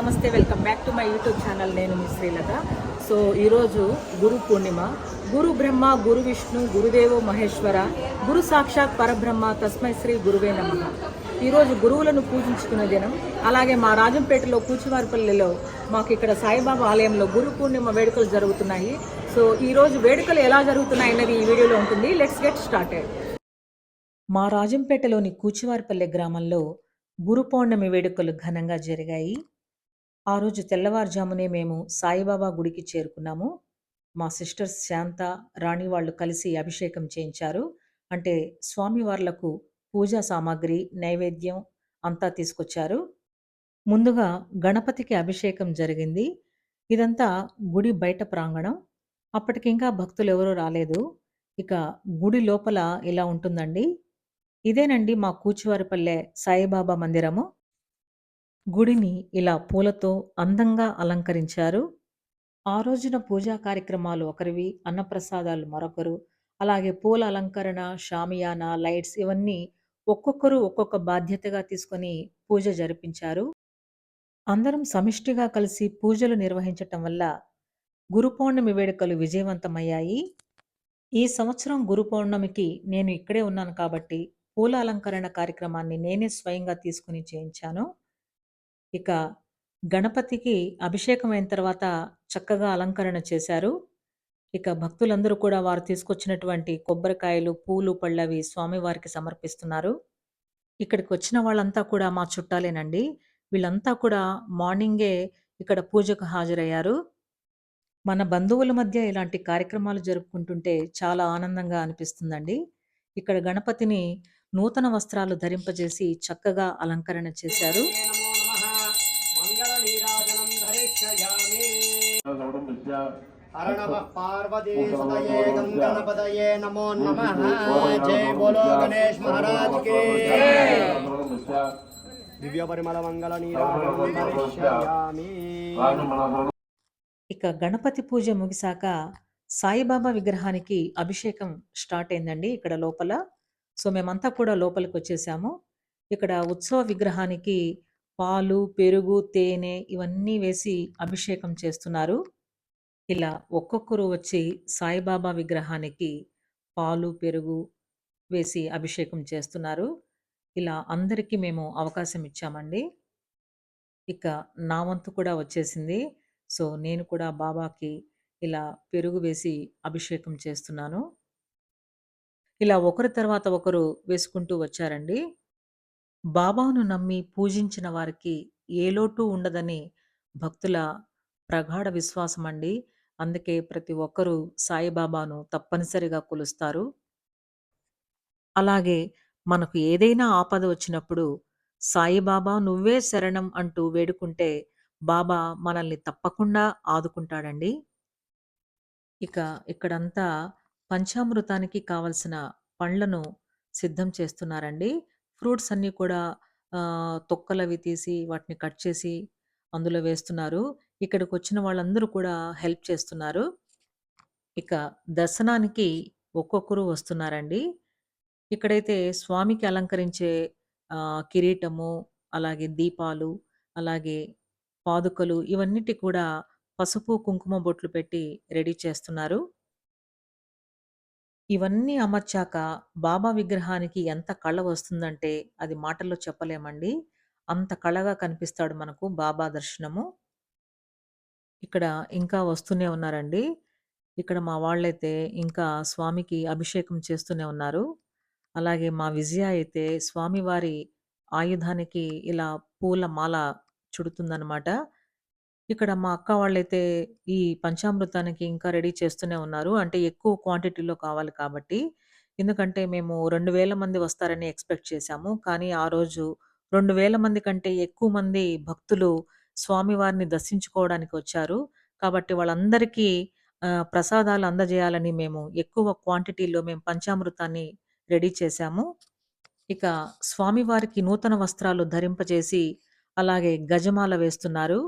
నమస్తే welcome back to my YouTube channel. నేను మీ శ్రీలత. సో ఈరోజు గురు పూర్ణిమ. గురు బ్రహ్మ గురు విష్ణు గురుదేవో మహేశ్వర గురు సాక్షాత్ పరబ్రహ్మ తస్మై శ్రీ గురువే నమ. ఈరోజు గురువులను పూజించుకునే దినం. అలాగే మా రాజంపేటలో కూచివారిపల్లిలో మాకు ఇక్కడ సాయిబాబా ఆలయంలో గురు పూర్ణిమ వేడుకలు జరుగుతున్నాయి. సో ఈరోజు వేడుకలు ఎలా జరుగుతున్నాయి అనేది ఈ వీడియోలో ఉంటుంది. లెట్స్ గెట్ స్టార్టెడ్ మా రాజంపేటలోని కూచివారిపల్లె గ్రామంలో గురు పౌర్ణమి వేడుకలు ఘనంగా జరిగాయి. ఆ రోజు తెల్లవారుజామునే మేము సాయిబాబా గుడికి చేరుకున్నాము. మా సిస్టర్స్ శాంత రాణి వాళ్ళు కలిసి అభిషేకం చేయించారు. అంటే స్వామివార్లకు పూజా సామాగ్రి నైవేద్యం అంతా తీసుకొచ్చారు. ముందుగా గణపతికి అభిషేకం జరిగింది. ఇదంతా గుడి బయట ప్రాంగణం. అప్పటికింకా భక్తులు ఎవరూ రాలేదు. ఇక గుడి లోపల ఇలా ఉంటుందండి. ఇదేనండి మా కూచివారిపల్లె సాయిబాబా మందిరము. గుడిని ఇలా పూలతో అందంగా అలంకరించారు. ఆ రోజున పూజా కార్యక్రమాలు ఒకరివి అన్నప్రసాదాలు మరొకరు అలాగే పూల అలంకరణ షామియానా లైట్స్ ఇవన్నీ ఒక్కొక్కరు ఒక్కొక్క బాధ్యతగా తీసుకొని పూజ జరిపించారు. అందరం సమిష్టిగా కలిసి పూజలు నిర్వహించటం వల్ల గురు పౌర్ణమి వేడుకలు విజయవంతమయ్యాయి. ఈ సంవత్సరం గురు పౌర్ణమికి నేను ఇక్కడే ఉన్నాను కాబట్టి పూల అలంకరణ కార్యక్రమాన్ని నేనే స్వయంగా తీసుకుని చేయించాను. ఇక గణపతికి అభిషేకం అయిన తర్వాత చక్కగా అలంకరణ చేశారు. ఇక భక్తులందరూ కూడా వారు తీసుకొచ్చినటువంటి కొబ్బరికాయలు పూలు పళ్ళవి స్వామివారికి సమర్పిస్తున్నారు. ఇక్కడికి వచ్చిన వాళ్ళంతా కూడా మా చుట్టాలేనండి. వీళ్ళంతా కూడా మార్నింగే ఇక్కడ పూజకు హాజరయ్యారు. మన బంధువుల మధ్య ఇలాంటి కార్యక్రమాలు జరుపుకుంటుంటే చాలా ఆనందంగా అనిపిస్తుందండి. ఇక్కడ గణపతిని నూతన వస్త్రాలు ధరింపజేసి చక్కగా అలంకరణ చేశారు. విద్య దివ్య పరిమళ మంగళ ధరిష్యామి ఇక గణపతి పూజ ముగిశాక సాయిబాబా విగ్రహానికి అభిషేకం స్టార్ట్ అయిందండి ఇక్కడ లోపల. సో మేమంతా కూడా లోపలికి వచ్చేసాము. ఇక్కడ ఉత్సవ విగ్రహానికి పాలు పెరుగు తేనె ఇవన్నీ వేసి అభిషేకం చేస్తున్నారు. ఇలా ఒక్కొక్కరు వచ్చి సాయిబాబా విగ్రహానికి పాలు పెరుగు వేసి అభిషేకం చేస్తున్నారు. ఇలా అందరికీ మేము అవకాశం ఇచ్చామండి. ఇక నా వంతు కూడా వచ్చేసింది. సో నేను కూడా బాబాకి ఇలా పెరుగు వేసి అభిషేకం చేస్తున్నాను. ఇలా ఒకరి తర్వాత ఒకరు వేసుకుంటూ వచ్చారండి. బాబాను నమ్మి పూజించిన వారికి ఏ లోటు ఉండదని భక్తుల ప్రగాఢ విశ్వాసం అండి అందుకే ప్రతి ఒక్కరూ సాయిబాబాను తప్పనిసరిగా కొలుస్తారు. అలాగే మనకు ఏదైనా ఆపద వచ్చినప్పుడు సాయిబాబా నువ్వే శరణం అంటూ వేడుకుంటే బాబా మనల్ని తప్పకుండా ఆదుకుంటాడండి. ఇక ఇక్కడంతా పంచామృతానికి కావలసిన పండ్లను సిద్ధం చేస్తున్నారండి. ఫ్రూట్స్ అన్నీ కూడా ఆ, తొక్కలవి తీసి వాటిని కట్ చేసి అందులో వేస్తున్నారు. ఇక్కడికి వచ్చిన వాళ్ళందరూ కూడా హెల్ప్ చేస్తున్నారు. ఇక దర్శనానికి ఒక్కొక్కరు వస్తున్నారండి. ఇక్కడైతే స్వామికి అలంకరించే కిరీటము అలాగే దీపాలు అలాగే పాదుకలు ఇవన్నిటి కూడా పసుపు కుంకుమ బొట్లు పెట్టి రెడీ చేస్తున్నారు. ఇవన్నీ అమర్చాక బాబా విగ్రహానికి ఎంత కళ వస్తుందంటే అది మాటల్లో చెప్పలేమండి. అంత కళగా కనిపిస్తాడు మనకు బాబా దర్శనము. ఇక్కడ ఇంకా వస్తూనే ఉన్నారండి. ఇక్కడ మా వాళ్ళైతే ఇంకా స్వామికి అభిషేకం చేస్తూనే ఉన్నారు. అలాగే మా విజయ అయితే స్వామివారి ఆయుధానికి ఇలా పూల మాల చుడుతుందనమాట ఇక్కడ మా అక్క వాళ్ళైతే ఈ పంచామృతానికి ఇంకా రెడీ చేస్తూనే ఉన్నారు. అంటే ఎక్కువ క్వాంటిటీలో కావాలి కాబట్టి. ఎందుకంటే మేము రెండు వేల మంది వస్తారని ఎక్స్పెక్ట్ చేశాము. కానీ ఆ రోజు రెండు వేల మంది కంటే ఎక్కువ మంది భక్తులు స్వామివారిని దర్శించుకోవడానికి వచ్చారు. కాబట్టి వాళ్ళందరికీ ప్రసాదాలు అందజేయాలని మేము ఎక్కువ క్వాంటిటీలో మేము పంచామృతాన్ని రెడీ చేశాము. ఇక స్వామివారికి నూతన వస్త్రాలు ధరింపజేసి అలాగే గజమాల వేస్తున్నారు.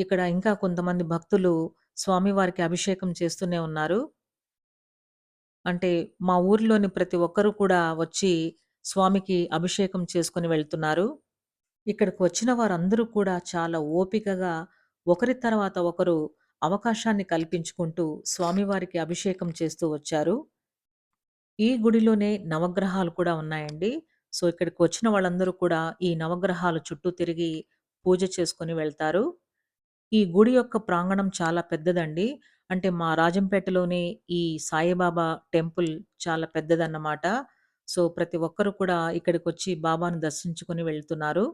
ఇక్కడ ఇంకా కొంతమంది భక్తులు స్వామివారికి అభిషేకం చేస్తూనే ఉన్నారు అంటే మా ఊర్లోని ప్రతి ఒక్కరు కూడా వచ్చి స్వామికి అభిషేకం చేసుకొని వెళ్తున్నారు ఇక్కడికి వచ్చిన వారందరూ కూడా చాలా ఓపికగా ఒకరి తర్వాత ఒకరు అవకాశాన్ని కల్పించుకుంటూ స్వామివారికి అభిషేకం చేస్తూ వచ్చారు. ఈ గుడిలోనే నవగ్రహాలు కూడా ఉన్నాయండి. సో, ఇక్కడికి వచ్చిన వాళ్ళందరూ కూడా ఈ నవగ్రహాలు చుట్టూ తిరిగి పూజ చేసుకొని వెళ్తారు. ఈ గుడి యొక్క ప్రాంగణం చాలా పెద్దదండి. అంటే మా రాజంపేటలోనే ఈ సాయిబాబా టెంపుల్ చాలా పెద్దదన్నమాట. సో, ప్రతి ఒక్కరు కూడా ఇక్కడికొచ్చి బాబాను దర్శించుకొని వెళ్తున్నారు.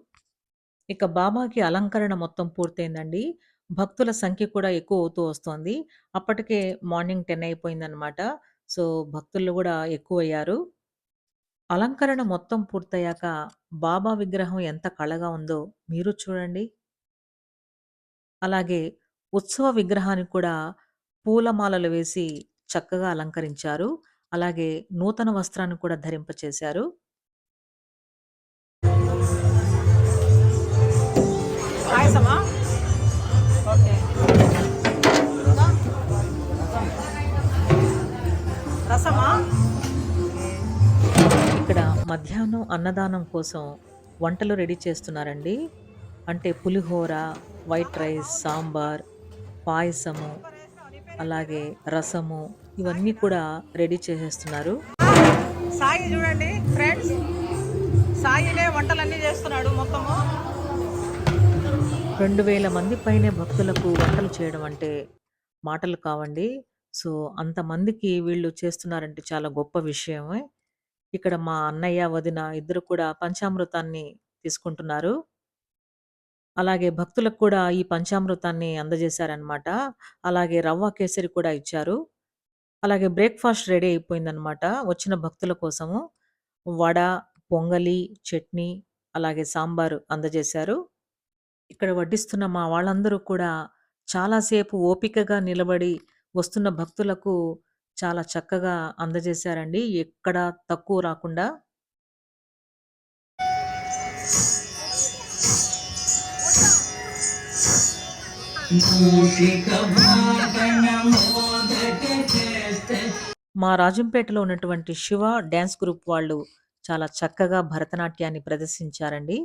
ఇక బాబాకి అలంకరణ మొత్తం పూర్తయిందండి. భక్తుల సంఖ్య కూడా ఎక్కువవుతూ వస్తోంది. అప్పటికే మార్నింగ్ 10 అయిపోయిందనమాట. సో, భక్తులు గూడా ఎక్కువయ్యారు. అలంకరణ మొత్తం పూర్తయ్యాక బాబా విగ్రహం ఎంత కళగా ఉందో మీరు చూడండి. అలాగే ఉత్సవ విగ్రహానికి కూడా పూలమాలలు వేసి చక్కగా అలంకరించారు. అలాగే నూతన వస్త్రాన్ని కూడా ధరింపచేశారు. రసమా? ఇక్కడ మధ్యాహ్నం అన్నదానం కోసం వంటలు రెడీ చేస్తున్నారండి. అంటే పులిహోర, వైట్ రైస్, సాంబార్, పాయసము, అలాగే రసము ఇవన్నీ కూడా రెడీ చేసేస్తున్నారు. సాయి చూడండి ఫ్రెండ్స్. సాయినే వంటలన్నీ చేస్తున్నాడు మొత్తము. 2000 మంది పైనే భక్తులకు వంటలు చేయడం అంటే మాటలు కావండి. సో, అంతమందికి వీళ్ళు చేస్తున్నారంటే చాలా గొప్ప విషయమే. ఇక్కడ మా అన్నయ్య, వదిన ఇద్దరు కూడా పంచామృతాన్ని తీసుకుంటున్నారు. అలాగే భక్తులకు కూడా ఈ పంచామృతాన్ని అందజేశారనమాట. అలాగే రవ్వ కేసరి కూడా ఇచ్చారు. అలాగే బ్రేక్‌ఫాస్ట్ రెడీ అయిపోయిందనమాట. వచ్చిన భక్తుల కోసము. వడ, పొంగలి, చట్నీ, అలాగే సాంబారు అందజేశారు. ఇక్కడ వడ్డిస్తున్న మా వాళ్ళందరూ కూడా చాలా సేపు ఓపికగా నిలబడి వస్తున్న భక్తులకు చాలా చక్కగా అందజేశారండి. ఎక్కడ తక్కువ రాకుండా. మా రాజంపేటలో ఉన్నటువంటి శివ డ్యాన్స్ గ్రూప్ వాళ్ళు చాలా చక్కగా భరతనాట్యాన్ని ప్రదర్శించారండి.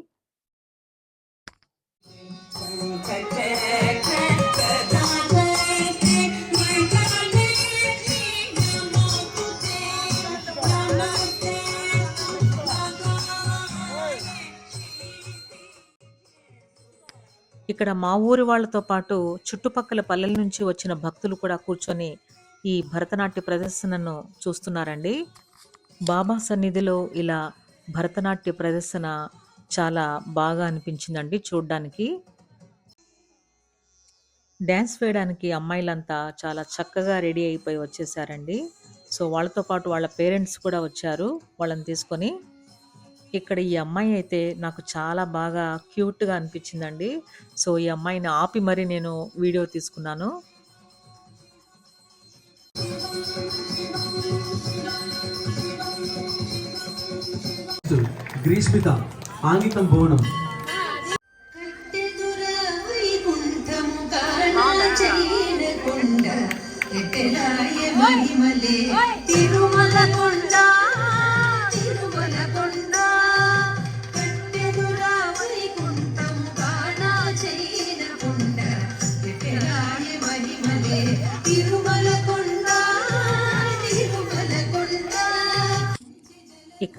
ఇక్కడ మా ఊరి వాళ్ళతో పాటు చుట్టుపక్కల పల్లెల నుంచి వచ్చిన భక్తులు కూడా కూర్చొని ఈ భరతనాట్య ప్రదర్శనను చూస్తున్నారండి. బాబా సన్నిధిలో ఇలా భరతనాట్య ప్రదర్శన చాలా బాగా అనిపించిందండి చూడ్డానికి. డాన్స్ వేయడానికి అమ్మాయిలంతా చాలా చక్కగా రెడీ అయిపోయి వచ్చేసారండి. సో, వాళ్ళతో పాటు వాళ్ళ పేరెంట్స్ కూడా వచ్చారు వాళ్ళని తీసుకొని. ఇక్కడ ఈ అమ్మాయి అయితే నాకు చాలా బాగా క్యూట్‌గా అనిపించిందండి. సో, ఈ అమ్మాయిని ఆపి మరి నేను వీడియో తీసుకున్నాను. గ్రీష్మిత ఆంగితం భువనం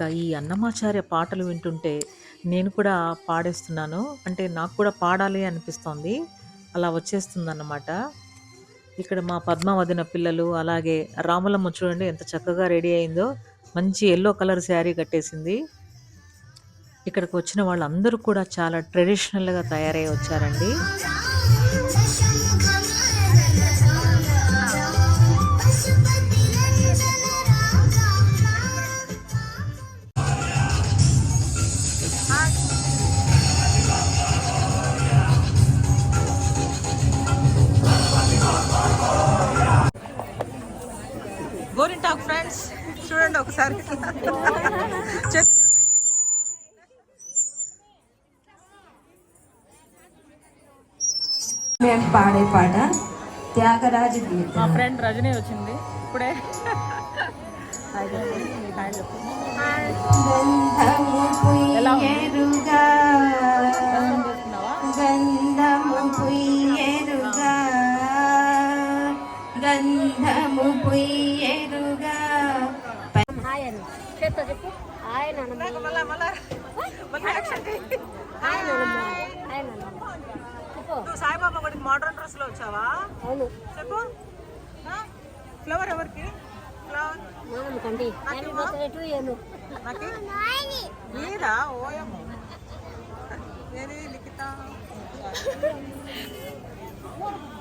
ఇక ఈ అన్నమాచార్య పాటలు వింటుంటే నేను కూడా పాడేస్తున్నాను. అంటే నాకు కూడా పాడాలి అనిపిస్తోంది. అలా వచ్చేస్తుందన్నమాట. ఇక్కడ మా పద్మ వదిన పిల్లలు, అలాగే రాములమ్మ చూడండి ఎంత చక్కగా రెడీ అయిందో. మంచి ఎల్లో కలర్ శారీ కట్టేసింది. ఇక్కడికి వచ్చిన వాళ్ళందరూ కూడా చాలా ట్రెడిషనల్‌గా తయారై వచ్చారండి. మేము పాడే పాట త్యాగరాజు గీత. మా ఫ్రెండ్ రజని వచ్చింది. ఇప్పుడే. గంధము పుయ్యరుగా. గంధము పుయ్య మళ్ళీ యాక్షన్ చెయ్యి. నువ్వు సాయిబాబా గుడికి మోడర్న్ డ్రెస్లో వచ్చావా? అవును. చెప్పు? ఫ్లవర్ ఎవరికి? ఫ్లవర్ నానమ్మ కండి నేను పోతున్నట్టు ఏను నాకు? మీదా ఓయమ్మ. ఏది లిఖిత?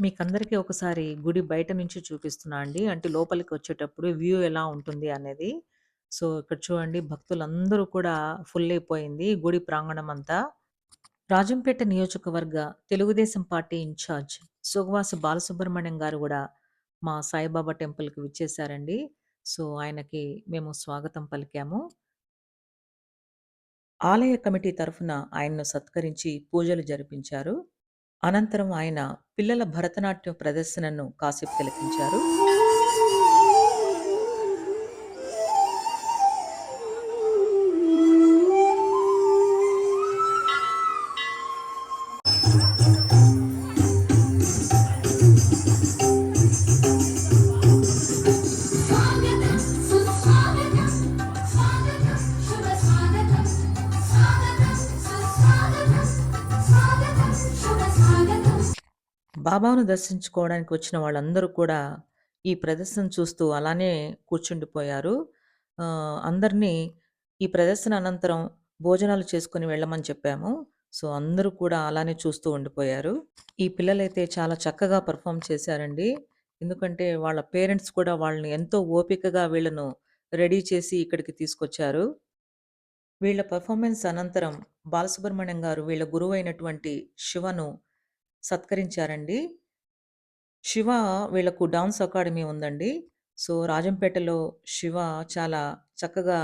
మీకందరికీ ఒకసారి గుడి బయట నుంచి చూపిస్తున్నా అండి. అంటే లోపలికి వచ్చేటప్పుడు వ్యూ ఎలా ఉంటుంది అనేది. సో, ఇక్కడ చూడండి భక్తులందరూ కూడా ఫుల్ అయిపోయింది గుడి ప్రాంగణం అంతా. రాజంపేట నియోజకవర్గ తెలుగుదేశం పార్టీ ఇన్ఛార్జ్ సుగవాస బాలసుబ్రహ్మణ్యం గారు కూడా మా సాయిబాబా టెంపుల్‌కి విచ్చేశారండి. సో, ఆయనకి మేము స్వాగతం పలికాము. ఆలయ కమిటీ తరఫున ఆయన్ను సత్కరించి పూజలు జరిపించారు. అనంతరం ఆయన పిల్లల భరతనాట్యం ప్రదర్శనను కాసేపు తిలకించారు. బాబాను దర్శించుకోవడానికి వచ్చిన వాళ్ళందరూ కూడా ఈ ప్రదర్శన చూస్తూ అలానే కూర్చుండిపోయారు. అందరినీ ఈ ప్రదర్శన అనంతరం భోజనాలు చేసుకొని వెళ్ళమని చెప్పాము. సో, అందరూ కూడా అలానే చూస్తూ ఉండిపోయారు. ఈ పిల్లలైతే చాలా చక్కగా పర్ఫామ్ చేశారండి. ఎందుకంటే వాళ్ళ పేరెంట్స్ కూడా వాళ్ళని ఎంతో ఓపికగా వీళ్ళను రెడీ చేసి ఇక్కడికి తీసుకొచ్చారు. వీళ్ళ పర్ఫార్మెన్స్ అనంతరం బాలసుబ్రహ్మణ్యం గారు వీళ్ళ గురువైనటువంటి శివను సత్కరించారండి. శివ వీళ్ళకు డాన్స్ అకాడమీ ఉందండి. సో, రాజంపేటలో శివ చాలా చక్కగా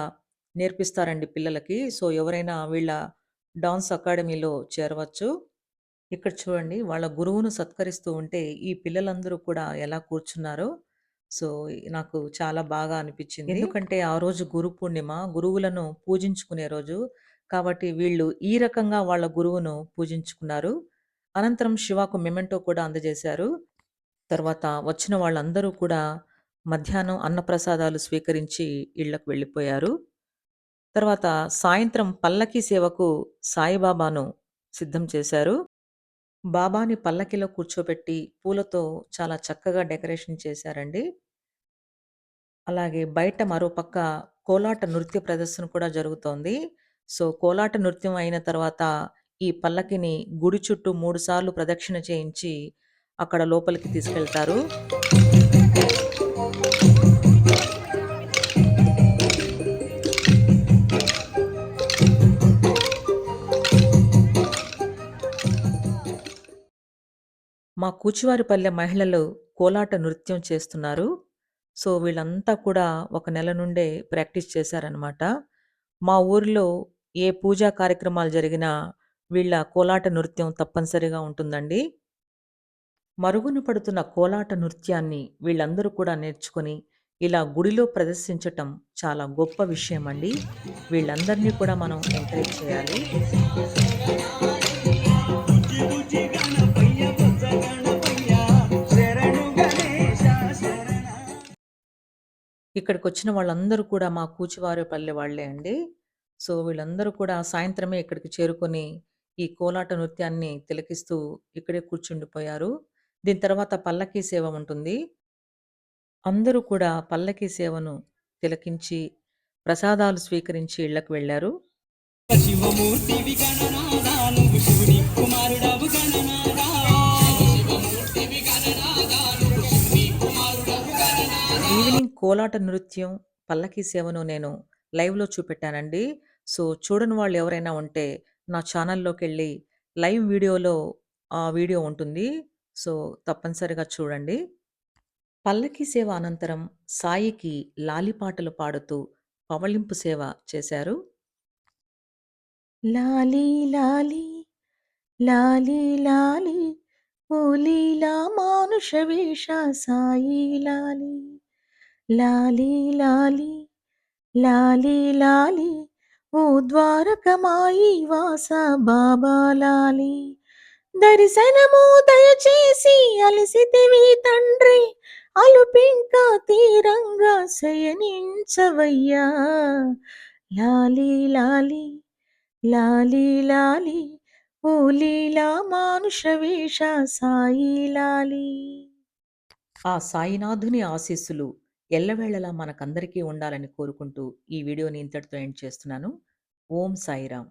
నేర్పిస్తారండి పిల్లలకి. సో, ఎవరైనా వీళ్ళ డాన్స్ అకాడమీలో చేరవచ్చు. ఇక్కడ చూడండి వాళ్ళ గురువును సత్కరిస్తూ ఉంటే ఈ పిల్లలందరూ కూడా ఎలా కూర్చున్నారో సో, నాకు చాలా బాగా అనిపిచ్చింది. ఎందుకంటే ఆ రోజు గురు పూర్ణిమ. గురువులను పూజించుకునే రోజు. కాబట్టి వీళ్ళు ఈ రకంగా వాళ్ళ గురువును పూజించుకున్నారు. అనంతరం శివకు మెమెంటో కూడా అందజేశారు. తర్వాత వచ్చిన వాళ్ళందరూ కూడా మధ్యాహ్నం అన్నప్రసాదాలు స్వీకరించి ఇళ్ళకు వెళ్ళిపోయారు. తర్వాత సాయంత్రం పల్లకీ సేవకు సాయిబాబాను సిద్ధం చేశారు. బాబాని పల్లకీలో కూర్చోబెట్టి పూలతో చాలా చక్కగా డెకరేషన్ చేశారండి. అలాగే బయట మరో పక్క కోలాట నృత్య ప్రదర్శన కూడా జరుగుతోంది. సో, కోలాట నృత్యం అయిన తర్వాత ఈ పల్లకిని గుడి చుట్టూ మూడుసార్లు ప్రదక్షిణ చేయించి అక్కడ లోపలికి తీసుకెళ్తారు. మా కూచివారిపల్లె మహిళలు కోలాట నృత్యం చేస్తున్నారు. సో, వీళ్ళంతా కూడా ఒక నెల నుండే ప్రాక్టీస్ చేశారనమాట. మా ఊరిలో ఏ పూజా కార్యక్రమాలు జరిగినా వీళ్ళ కోలాట నృత్యం తప్పనిసరిగా ఉంటుందండి. మరుగున పడుతున్న కోలాట నృత్యాన్ని వీళ్ళందరూ కూడా నేర్చుకొని ఇలా గుడిలో ప్రదర్శించటం చాలా గొప్ప విషయం అండి వీళ్ళందరినీ కూడా మనం ఎంకరేజ్ చేయాలి. ఇక్కడికి వచ్చిన వాళ్ళందరూ కూడా మా కూచివారిపల్లె వాళ్ళే అండి. సో, వీళ్ళందరూ కూడా సాయంత్రమే ఇక్కడికి చేరుకొని ఈ కోలాట నృత్యాన్ని తిలకిస్తూ ఇక్కడే కూర్చుండిపోయారు. దీని తర్వాత పల్లకీ సేవ ఉంటుంది. అందరూ కూడా పల్లకీ సేవను తిలకించి ప్రసాదాలు స్వీకరించి కుమారుడవు గణనాదా ఈవినింగ్ కోలాట నృత్యం, పల్లకీ సేవను నేను లైవ్‌లో చూపెట్టానండి. సో, చూడని వాళ్ళు ఎవరైనా ఉంటే నా ఛానల్‌లోకెళ్ళి లైవ్ వీడియోలో ఆ వీడియో ఉంటుంది. సో, తప్పనిసరిగా చూడండి. పల్లకీ సేవ అనంతరం సాయికి లాలిపాటలు పాడుతూ పవళింపు సేవ చేశారు. లాలీ లాలీ లాలి లాలీ ఓ లీలా మానుష వేష సాయి లాలీ లాలీ లాలి లాలీ లాలి ఓ ద్వారకమాయి వాస బాబాలాలి దర్శనము దయచేసి అలసితివి తండ్రి అలుపింక తీరంగా శయనించవయ్యా. లాలి లాలి లాలి లాలి ఓ లీలా మానుష వేష సాయి లాలి. ఆ సాయినాథుని ఆశీస్సులు ఎల్లవేళలా మనకందరికీ ఉండాలని కోరుకుంటూ ఈ వీడియోని ఇంతటితో ఎండ్ చేస్తున్నాను. ఓం సాయిరామ్.